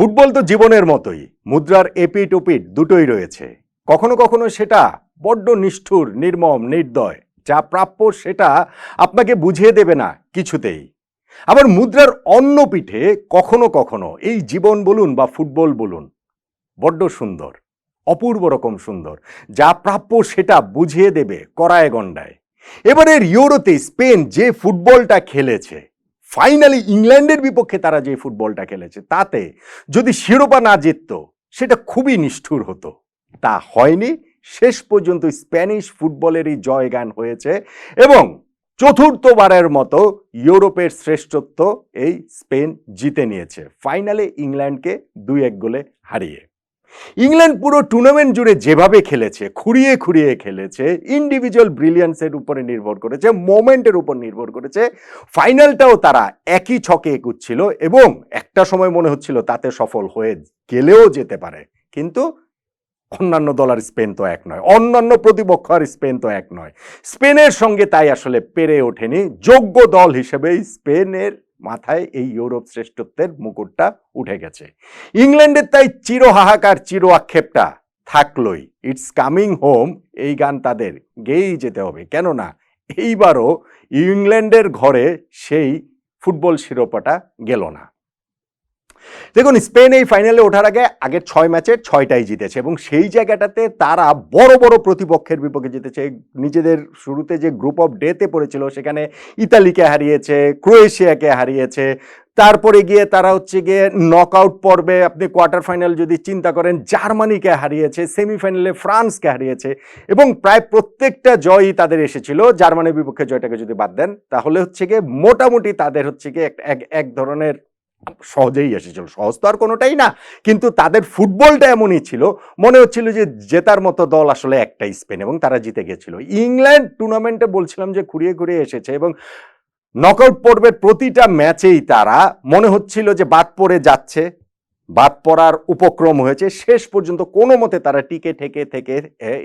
Football তো জীবনের মতোই, মুদ্রার এপিট ওপিট দুটোই রয়েছে। কখনো কখনো সেটা বড্ড নিষ্ঠুর, নির্মম, নির্দয়, যা প্রাপ্য সেটা আপনাকে বুঝিয়ে দেবে না কিছুতেই। আবার মুদ্রার অন্য পিঠে কখনো কখনো এই জীবন বলুন বা ফুটবল বলুন, বড্ড সুন্দর, অপূর্ব রকম সুন্দর, যা প্রাপ্য সেটা বুঝিয়ে দেবে করায় গণ্ডায়। এবারের ইউরোতে স্পেন যে ফুটবলটা খেলেছে ফাইনালি ইংল্যান্ডের বিপক্ষে তারা যে ফুটবলটা খেলেছে, তাতে যদি শিরোপা না জিততো, সেটা খুবই নিষ্ঠুর হতো। তা হয়নি। শেষ পর্যন্ত স্প্যানিশ ফুটবলেরই জয়গান হয়েছে এবং চতুর্থবারের মতো ইউরোপের শ্রেষ্ঠত্ব এই স্পেন জিতে নিয়েছে। ফাইনালে ইংল্যান্ডকে দুই এক গোলে হারিয়ে। ইংল্যান্ড পুরো টুর্নামেন্ট জুড়ে যেভাবে খেলেছে, খুঁড়িয়ে খুঁড়িয়ে খেলেছে ইন্ডিভিজুয়াল ব্রিলিয়ান্সের উপরে নির্ভর করেছে মোমেন্টের উপর নির্ভর করেছে ফাইনালটাও তারা একই ছকে এগুচ্ছিল এবং একটা সময় মনে হচ্ছিল তাতে সফল হয়ে গেলেও যেতে পারে, কিন্তু অন্যান্য দল আর স্পেন তো এক নয়, অন্যান্য প্রতিপক্ষ আর স্পেন তো এক নয়। স্পেনের সঙ্গে তাই আসলে পেরে ওঠেনি, যোগ্য দল হিসেবেই স্পেনের মাথায় এই ইউরোপ শ্রেষ্ঠত্বের মুকুটটা উঠে গেছে। ইংল্যান্ডের তাই চির হাহাকার চির আক্ষেপটা থাকলোই। ইটস কামিং হোম এই গান তাদের গেয়েই যেতে হবে। কেননা এইবারও ইংল্যান্ডের ঘরে সেই ফুটবল শিরোপাটা গেল না। দেখুন, স্পেন এই ফাইনালে ওঠার আগে আগের ছয় ম্যাচের ছয়টাই জিতেছে এবং সেই জায়গাটাতে তারা বড় বড় প্রতিপক্ষের বিপক্ষে জিতেছে। নিজেদের শুরুতে যে গ্রুপ অফ ডেতে পড়েছিল, সেখানে ইতালিকে হারিয়েছে, ক্রোয়েশিয়াকে হারিয়েছে। তারপরে গিয়ে তারা হচ্ছে গিয়ে নকআউট পর্বে আপনি কোয়ার্টার ফাইনাল যদি চিন্তা করেন, জার্মানিকে হারিয়েছে সেমিফাইনালে ফ্রান্সকে হারিয়েছে এবং প্রায় প্রত্যেকটা জয়ই তাদের এসেছিল। জার্মানির বিপক্ষে জয়টাকে যদি বাদ দেন, তাহলে হচ্ছে গিয়ে মোটামুটি তাদের হচ্ছে গিয়ে এক এক ধরনের সহজেই এসেছিল, সহজ তো আর কোনোটাই না। কিন্তু তাদের ফুটবলটা এমনই ছিল, মনে হচ্ছিল যে জেতার মতো দল আসলে একটাই স্পেন এবং তারা জিতে গেছিল। ইংল্যান্ড টুর্নামেন্টে বলছিলাম যে ঘুরিয়ে ঘুরিয়ে এসেছে এবং নকআউট পর্বের প্রতিটা ম্যাচেই তারা মনে হচ্ছিল যে বাদ পড়ে যাচ্ছে, বাদ পড়ার উপক্রম হয়েছে। শেষ পর্যন্ত কোনো মতে তারা টিকে ঠেকে থেকে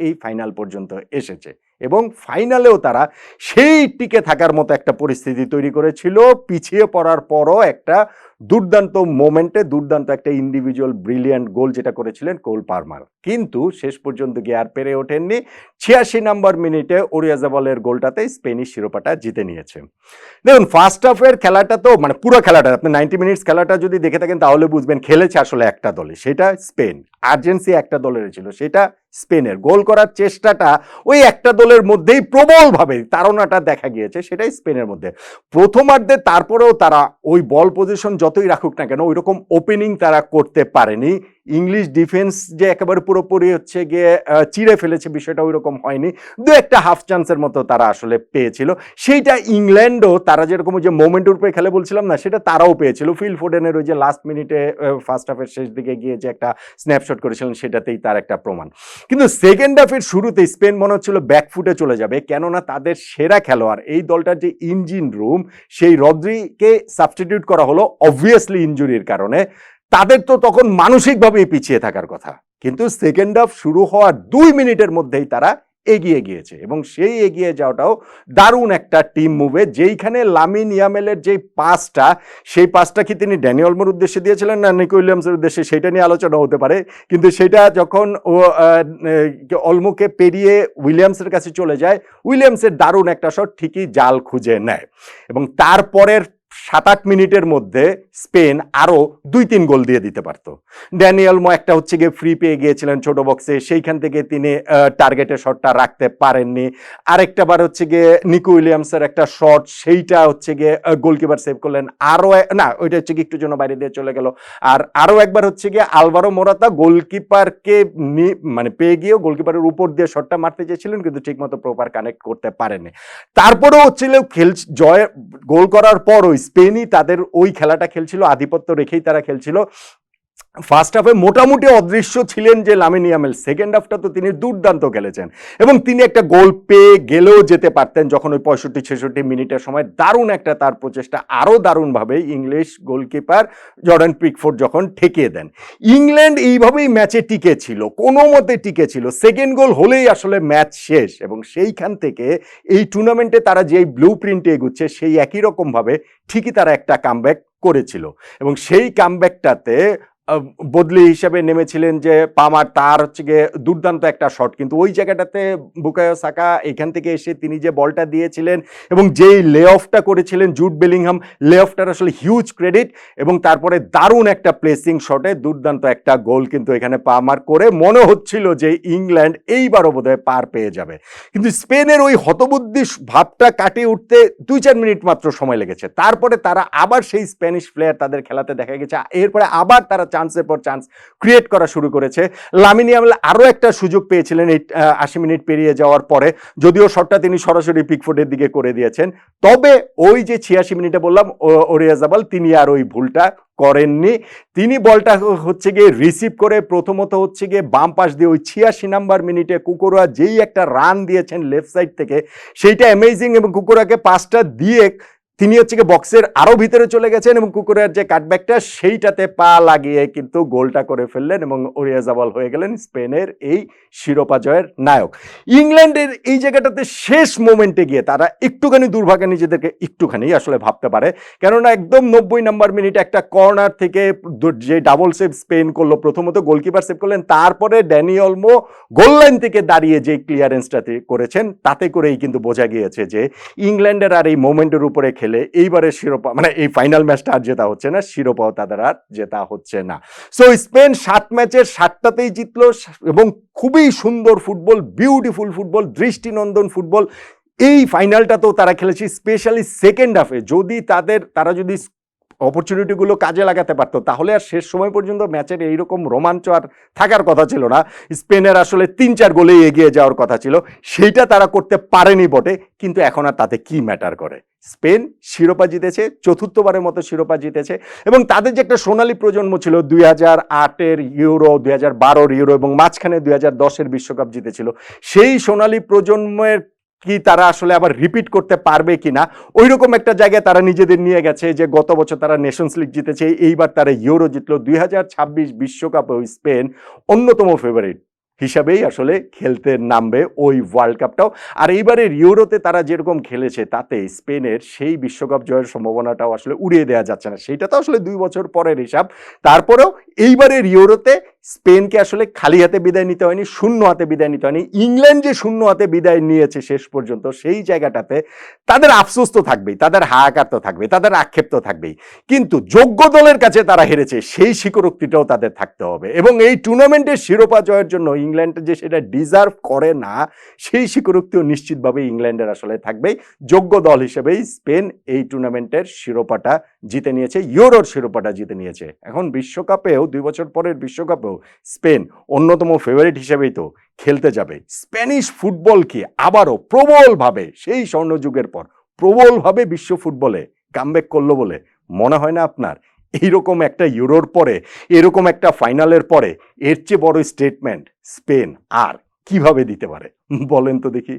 এই ফাইনাল পর্যন্ত এসেছে। এবং ফাইনালেও তারা সেই টিকে থাকার মতো একটা পরিস্থিতি তৈরি করেছিল। পিছিয়ে পড়ার পরও একটা দুর্দান্ত মোমেন্টে দুর্দান্ত একটা ইন্ডিভিজুয়াল ব্রিলিয়ান্ট গোল যেটা করেছিলেন কোল পারমার। কিন্তু শেষ পর্যন্ত গিয়ে আর পেরে ওঠেননি। ছিয়াশি নম্বর মিনিটে ওরিয়াজাবলের গোলটাতে স্পেনিশ শিরোপাটা জিতে নিয়েছে। দেখুন ফার্স্ট হাফের খেলাটা তো মানে পুরো খেলাটা, আপনি নাইনটি মিনিটস খেলাটা যদি দেখে থাকেন তাহলে বুঝবেন খেলেছে আসলে একটা দলে সেটা স্পেন। আর্জেন্সি একটা দলের ছিল, সেটা স্পেনের। গোল করার চেষ্টাটা ওই একটা দলের মধ্যেই প্রবলভাবে তাড়নাটা দেখা গিয়েছে, সেটাই স্পেনের মধ্যে। প্রথমার্ধে তারপরেও তারা ওই বল পজিশন যতই রাখুক না কেন ওই রকম ওপেনিং তারা করতে পারেনি। ইংলিশ ডিফেন্স যে একেবারে পুরোপুরি হচ্ছে গিয়ে চিড়ে ফেলেছে, বিষয়টা ওই রকম হয়নি। দু একটা হাফ চান্সের মতো তারা আসলে পেয়েছিল। সেইটা ইংল্যান্ডও তারা যেরকম যে মোমেন্টের উপরে খেলে বলছিলাম না, সেটা তারাও পেয়েছিল। ফিল ফোডেনের ওই যে লাস্ট মিনিটে ফার্স্ট হাফের শেষ দিকে গিয়ে যে একটা স্ন্যাপশট করেছিলেন, সেটাতেই তার একটা প্রমাণ। কিন্তু সেকেন্ড হাফের শুরুতে স্পেন মনে হচ্ছিল ব্যাকফুটে চলে যাবে, কেননা তাদের সেরা খেলোয়াড়, এই দলটার যে ইঞ্জিন রুম সেই রদ্রিকে সাবস্টিটিউট করা হলো অবভিয়াসলি ইঞ্জুরির কারণে। তাদের তো তখন মানসিকভাবেই পিছিয়ে থাকার কথা। কিন্তু সেকেন্ড হাফ শুরু হওয়ার দুই মিনিটের মধ্যেই তারা এগিয়ে গিয়েছে এবং সেই এগিয়ে যাওয়াটাও দারুণ একটা টিম মুভে যেইখানে লামিন ইয়ামেলের যেই পাসটা, সেই পাসটা কি তিনি ড্যানিয়লমোর উদ্দেশ্যে দিয়েছিলেন না নিকো উইলিয়ামসের উদ্দেশ্যে? সেটা নিয়ে আলোচনা হতে পারে। কিন্তু সেটা যখন ও অলমুকে পেরিয়ে উইলিয়ামসের কাছে চলে যায়, উইলিয়ামসের দারুণ একটা শট ঠিকই জাল খুঁজে নেয়। এবং তারপরের সাত আট মিনিটের মধ্যে স্পেন আরও দুই তিন গোল দিয়ে দিতে পারতো। ড্যানিয়েল মো একটা হচ্ছে গিয়ে ফ্রি পেয়ে গিয়েছিলেন ছোট বক্সে সেইখান থেকে তিনি টার্গেটের শটটা রাখতে পারেননি। আরেকটা বার হচ্ছে গিয়ে নিকো উইলিয়ামসের একটা শট সেইটা হচ্ছে গিয়ে গোলকিপার সেভ করলেন। আরও না, ওইটা হচ্ছে গিয়ে একটু জন্য বাইরে দিয়ে চলে গেল। আর আরও একবার হচ্ছে গিয়ে আলভারো মোরাতা গোলকিপারকে মানে পেয়ে গিয়েও গোলকিপারের উপর দিয়ে শটটা মারতে চেয়েছিলেন, কিন্তু ঠিকমতো প্রপার কানেক্ট করতে পারেনি তারপরেও হচ্ছিল খেল, জয়, গোল করার পরও স্পেনই তাদের ওই খেলাটা খেলছিল আধিপত্য রেখেই তারা খেলছিল। ফার্স্ট হাফে মোটামুটি অদৃশ্য ছিলেন যে লামিনিয়ামেল সেকেন্ড হাফটা তো তিনি দুর্দান্ত খেলেছেন। এবং তিনি একটা গোল পেয়ে গেলেও যেতে পারতেন যখন ওই পঁয়ষট্টি, ছেষট্টি মিনিটের সময়। দারুণ একটা তার প্রচেষ্টা, আরও দারুণভাবে ইংলিশ গোলকিপার জর্ডান পিকফোর্ড যখন ঠেকিয়ে দেন। ইংল্যান্ড এইভাবেই ম্যাচে টিকে ছিল কোনো মতে টিকে ছিল সেকেন্ড গোল হলেই আসলে ম্যাচ শেষ এবং সেইখান থেকে এই টুর্নামেন্টে তারা যেই ব্লু প্রিন্টে এগুচ্ছে, সেই একই রকমভাবে ঠিকই তারা একটা কামব্যাক করেছিল। এবং সেই কামব্যাকটাতে বদলি হিসেবে নেমেছিলেন যে পামার তার হচ্ছে গিয়ে দুর্দান্ত একটা শট কিন্তু ওই জায়গাটাতে বুকায়ো সাকা এখান থেকে এসে তিনি যে বলটা দিয়েছিলেন এবং যেই লে অফটা করেছিলেন জুট বেলিংহাম লে অফটার আসলে হিউজ ক্রেডিট এবং তারপরে দারুণ একটা প্লেসিং শটে দুর্দান্ত একটা গোল কিন্তু এখানে পামার করে। মনে হচ্ছিল যে ইংল্যান্ড এইবারও বোধহয় পার পেয়ে যাবে। কিন্তু স্পেনের ওই হতবুদ্ধি ভাবটা কাটিয়ে উঠতে দুই চার মিনিট মাত্র সময় লেগেছে। তারপরে তারা আবার সেই স্প্যানিশ প্লেয়ার তাদের খেলাতে দেখা গেছে। এরপরে আবার তারা চান্সের পর চান্স ক্রিয়েট করা শুরু করেছে। লামিনী আমল আরও একটা সুযোগ পেয়েছিলেন এই আশি মিনিট পেরিয়ে যাওয়ার পরে। যদিও শটটা তিনি সরাসরি পিকফুটের দিকে করে দিয়েছেন। তবে ওই যে ছিয়াশি মিনিটে বললাম ওরিয়াজাবাল তিনি আর ওই ভুলটা করেননি। তিনি বলটা হচ্ছে গিয়ে রিসিভ করে, প্রথমত হচ্ছে গিয়ে বাম পাশ দিয়ে ওই ছিয়াশি নাম্বার মিনিটে কুকুরা যেই একটা রান দিয়েছেন লেফট সাইড থেকে, সেইটা অ্যামেজিং এবং কুকুরাকে পাঁচটা দিয়ে তিনি হচ্ছে গিয়ে বক্সের আরও ভিতরে চলে গেছেন এবং কুকুরের যে কাটব্যাকটা সেইটাতে পা লাগিয়ে কিন্তু গোলটা করে ফেললেন এবং ওরিয়াজাবাল হয়ে গেলেন স্পেনের এই শিরোপা জয়ের নায়ক। ইংল্যান্ডের এই জায়গাটাতে শেষ মোমেন্টে গিয়ে তারা একটুখানি দুর্ভাগ্যে নিজেদেরকে একটুখানি আসলে ভাবতে পারে। কেননা একদম নব্বই নম্বর মিনিট একটা কর্নার থেকে যে ডাবল সেভ স্পেন করল, প্রথমত গোলকিপার সেভ করলেন, তারপরে ড্যানি গোল লাইন থেকে দাঁড়িয়ে যে ক্লিয়ারেন্সটাতে করেছেন, তাতে করেই কিন্তু বোঝা গিয়েছে যে ইংল্যান্ডের আর এই মোমেন্টের উপরে খেলে এইবারের শিরোপা মানে এই ফাইনাল ম্যাচটা আর জেতা হচ্ছে না, শিরোপাও তাদের আর জেতা হচ্ছে না। সো স্পেন সাত ম্যাচের সাতটাতেই জিতল এবং খুবই সুন্দর ফুটবল বিউটিফুল ফুটবল, দৃষ্টিনন্দন ফুটবল। এই ফাইনালটা তো তারা খেলেছে স্পেশালি সেকেন্ড হাফে যদি তাদের, তারা যদি অপরচুনিটিগুলো কাজে লাগাতে পারতো, তাহলে আর শেষ সময় পর্যন্ত ম্যাচের এইরকম রোমাঞ্চ আর থাকার কথা ছিল না। স্পেনের আসলে তিন চার গোলেই এগিয়ে যাওয়ার কথা ছিল, সেইটা তারা করতে পারেনি বটে, কিন্তু এখন আর তাতে কি ম্যাটার করে? স্পেন শিরোপা জিতেছে, চতুর্থবারের মতো শিরোপা জিতেছে, এবং তাদের যে একটা সোনালী প্রজন্ম ছিল, দুই হাজার আটের ইউরো, দুই হাজার বারোর ইউরো এবং মাঝখানে দুই হাজার দশের বিশ্বকাপ জিতেছিল, সেই সোনালী প্রজন্মের কি তারা আসলে আবার রিপিট করতে পারবে কিনা? ওই রকম একটা জায়গায় তারা নিজেদের নিয়ে গেছে যে গত বছর তারা নেশনস লিগ জিতেছে, এইবার তারা ইউরো জিতলো, দুই বিশ্বকাপে ওই স্পেন অন্যতম ফেভারিট হিসাবেই আসলে খেলতে নামবে ওই ওয়ার্ল্ড কাপটাও আর এইবারের ইউরোতে তারা যেরকম খেলেছে, তাতে স্পেনের সেই বিশ্বকাপ জয়ের সম্ভাবনাটাও আসলে উড়িয়ে দেওয়া যাচ্ছে না। সেইটা তো আসলে দুই বছর পরের হিসাব। তারপরেও এইবারের ইউরোতে স্পেনকে আসলে খালি হাতে বিদায় নিতে হয়নি, শূন্য হাতে বিদায় নিতে হয়নি। ইংল্যান্ড যে শূন্য হাতে বিদায় নিয়েছে শেষ পর্যন্ত, সেই জায়গাটাতে তাদের আফসোস তো থাকবেই, তাদের হাহাকার তো থাকবেই, তাদের আক্ষেপ তো থাকবেই। কিন্তু যোগ্য দলের কাছে তারা হেরেছে, সেই স্বীকারোক্তিটাও তাদের থাকতে হবে। এবং এই টুর্নামেন্টের শিরোপা জয়ের জন্য ইংল্যান্ড যে সেটা ডিজার্ভ করে না, সেই স্বীকারোক্তিও নিশ্চিতভাবে ইংল্যান্ডের আসলে থাকবেই। যোগ্য দল হিসেবেই স্পেন এই টুর্নামেন্টের শিরোপাটা জিতে নিয়েছে, ইউরোর শিরোপাটা জিতে নিয়েছে। এখন বিশ্বকাপেও, দুই বছর পরের বিশ্বকাপেও স্পেন অন্যতম ফেভারিট হিসেবেই তো খেলতে যাবে। স্প্যানিশ ফুটবল কি আবারও প্রবলভাবে, সেই স্বর্ণযুগের পর প্রবলভাবে বিশ্ব ফুটবলে কামব্যাক করল বলে মনে হয় না আপনার? এইরকম একটা ইউরোর পরে, এরকম একটা ফাইনালের পরে এর চেয়ে বড় স্টেটমেন্ট স্পেন আর কীভাবে দিতে পারে? বলেন তো দেখি।